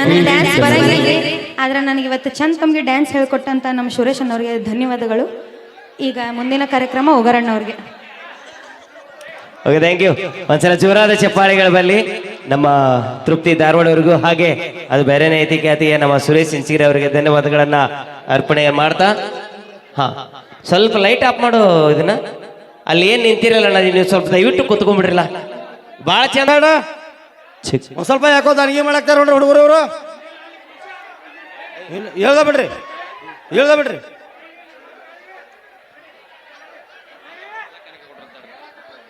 ನನಗೆ ಡ್ಯಾನ್ಸ್ ಬರಂಗಿಲ್ಲ ಆದ್ರೆ ನನಗೆ ಇವತ್ತು ಚಂದ ತಮಗೆ ಡ್ಯಾನ್ಸ್ ಹೇಳ್ಕೊಟ್ಟಂತ ನಮ್ಮ ಸುರೇಶ್ ಅಣ್ಣವ್ರಿಗೆ ಧನ್ಯವಾದಗಳು. ಈಗ ಮುಂದಿನ ಕಾರ್ಯಕ್ರಮ ಒಗರಣ್ಣವ್ರಿಗೆ ಓಕೆ ಥ್ಯಾಂಕ್ ಯು ಒಂದ್ಸಲ ಜೋರಾದ ಚಪ್ಪಾಳೆಗಳ ಬಲ್ಲಿ ನಮ್ಮ ತೃಪ್ತಿ ಧಾರವಾಡವರಿಗೂ ಹಾಗೆ ಅದು ಬೇರೆನೇ ಐತಿ ಖ್ಯಾತಿಯ ನಮ್ಮ ಸುರೇಶ್ ಸಿಂಚಿರಿ ಅವರಿಗೆ ಧನ್ಯವಾದಗಳನ್ನ ಅರ್ಪಣೆ ಮಾಡ್ತಾ. ಹಾ ಸ್ವಲ್ಪ ಲೈಟ್ ಆಫ್ ಮಾಡು ಇದನ್ನ. ಅಲ್ಲಿ ಏನ್ ನಿಂತಿರಲ್ಲ ಅಣ್ಣ, ನೀವು ಸ್ವಲ್ಪ ದಯವಿಟ್ಟು ಕುತ್ಕೊಂಡ್ಬಿಡ್ರಲ್ಲ. ಭಾಳ ಚಂದ ಒಂದ್ ಸ್ವಲ್ಪ ಯಾಕೋ ಅಡಿಗೆ ಮಾಡಾಕ್ತಾರ ನೋಡ್ರಿ ಹುಡುಗರು ಅವರು ಹೇಳ್ದ ಬಿಡ್ರಿ ಹೇಳ್ದ ಬಿಡ್ರಿ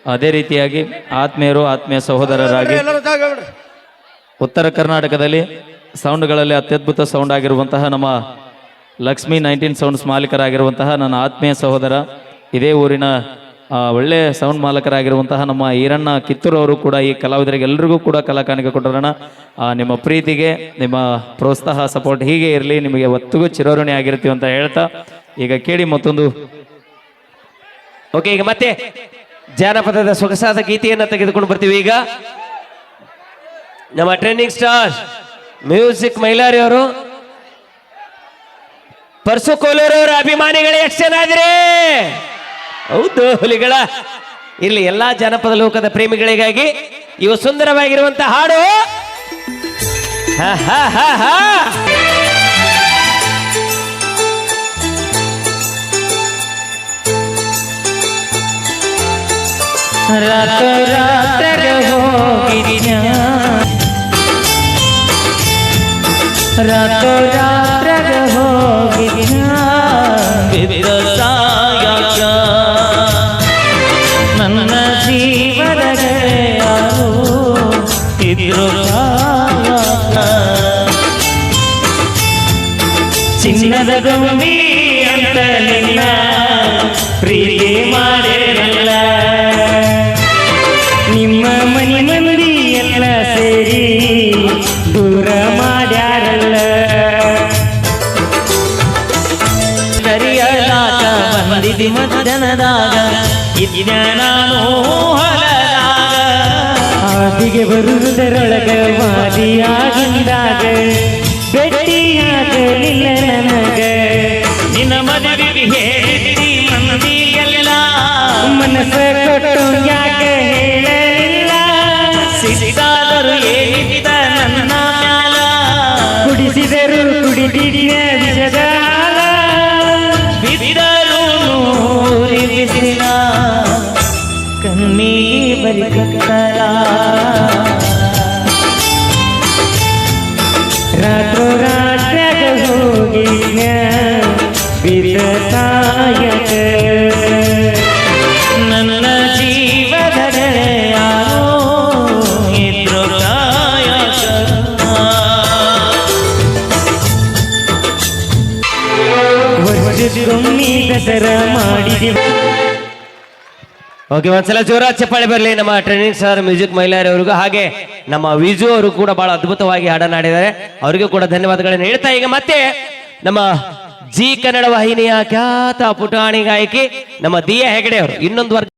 ಅದೇ ರೀತಿಯಾಗಿ ಆತ್ಮೀಯರು ಆತ್ಮೀಯ ಸಹೋದರರಾಗಿ ಉತ್ತರ ಕರ್ನಾಟಕದಲ್ಲಿ ಸೌಂಡ್ಗಳಲ್ಲಿ ಅತ್ಯದ್ಭುತ ಸೌಂಡ್ ಆಗಿರುವಂತಹ ನಮ್ಮ ಲಕ್ಷ್ಮಿ ನೈನ್ಟೀನ್ ಸೌಂಡ್ಸ್ ಮಾಲೀಕರಾಗಿರುವಂತಹ ನನ್ನ ಆತ್ಮೀಯ ಸಹೋದರ ಇದೇ ಊರಿನ ಒಳ್ಳೆ ಸೌಂಡ್ ಮಾಲಕರಾಗಿರುವಂತಹ ನಮ್ಮ ಈರಣ್ಣ ಕಿತ್ತೂರು ಅವರು ಕೂಡ ಈ ಕಲಾವಿದರಿಗೆ ಎಲ್ರಿಗೂ ಕೂಡ ಕಲಾ ಕಾಣಿಕೆ ಕೊಟ್ಟರೋಣ. ನಿಮ್ಮ ಪ್ರೀತಿಗೆ, ನಿಮ್ಮ ಪ್ರೋತ್ಸಾಹ ಸಪೋರ್ಟ್ ಹೀಗೆ ಇರಲಿ, ನಿಮಗೆ ಒತ್ತಿಗೂ ಚಿರೋರಣಿ ಆಗಿರ್ತೀವಿ ಅಂತ ಹೇಳ್ತಾ, ಈಗ ಕೇಳಿ ಮತ್ತೊಂದು. ಓಕೆ ಈಗ ಮತ್ತೆ ಜಾನಪದದ ಸೊಗಸಾದ ಗೀತೆಯನ್ನು ತೆಗೆದುಕೊಂಡು ಬರ್ತೀವಿ ಈಗ. ನಮ್ಮ ಟ್ರೈನಿಂಗ್ ಸ್ಟಾರ್ ಮ್ಯೂಸಿಕ್ ಮೈಲಾರಿ ಅವರು, ಪರ್ಸು ಕೋಲೂರು ಅವರ ಅಭಿಮಾನಿಗಳು ಇದ್ರಿ ಹೌದು ಹುಲಿಗಳ. ಇಲ್ಲಿ ಎಲ್ಲಾ ಜನಪದ ಲೋಕದ ಪ್ರೇಮಿಗಳಿಗಾಗಿ ಇವು ಸುಂದರವಾಗಿರುವಂತ ಹಾಡು. ಹಾ ಹಾ ಚಿನ್ನದ ಗೌಮಿ ಅಂತ ನಿನ್ನ ಪ್ರೀತಿ ಮಾಡಿರಲ್ಲ. ನಿಮ್ಮ ಮನೆ ಮಂದಿ ಎಲ್ಲ ಸೇರಿ ದೂರ ಮಾಡ್ಯಾರಲ್ಲ. ಸರಿಯಲಾಕ ಬಂದಿದಿ ಮಧ್ಯಾಹ್ನದಾಗ. ಇದ್ದ ನಾನು ಆದಿಗೆ ಬರುವುದರೊಳಗ ವಾದಿಯಾಗಿದ್ದಾಗ ಭೇಟಿಯಾಗಲಿಲ್ಲ ನನಗ. ನಿನ್ನ ಮದುವೆಗೆ ಹೇಳಿ ಮಂದಿಯಲ್ಲ ಮನಸ್ಸ ಕೊಟ್ಟು ಯಾಕೆ ಹೇಳಲಿಲ್ಲ? ಸಿಕ್ಕಾದರು ಏನಿದ್ದ ನನ್ನ ಕುಡಿಸಿದರು ಕುಡಿದಿಡಿಯ ವಿಷದ ಬಿದಿದರು ನೂರಿ ಬಿಸಿಲ ಓಕೆ, ಒಂದ್ಸಲ ಜೋರ ಚಪ್ಪಾಳೆ ಬರಲಿ. ನಮ್ಮ ಟ್ರೈನಿಂಗ್ ಸರ್ ಮ್ಯೂಸಿಕ್ ಮೈಲಾರಿ ಅವರಿಗೂ ಹಾಗೆ ನಮ್ಮ ವಿಜು ಅವರು ಕೂಡ ಬಹಳ ಅದ್ಭುತವಾಗಿ ಹಾಡನ್ನಾಡಿದ್ದಾರೆ ಅವರಿಗೂ ಕೂಡ ಧನ್ಯವಾದಗಳನ್ನು ಹೇಳ್ತಾ, ಈಗ ಮತ್ತೆ ನಮ್ಮ ಜಿ ಕನ್ನಡ ವಾಹಿನಿಯ ಖ್ಯಾತ ಪುಟಾಣಿ ಗಾಯಕಿ ನಮ್ಮ ದಿಯಾ ಹೆಗಡೆ ಅವರು ಇನ್ನೊಂದು ವರ್ಗ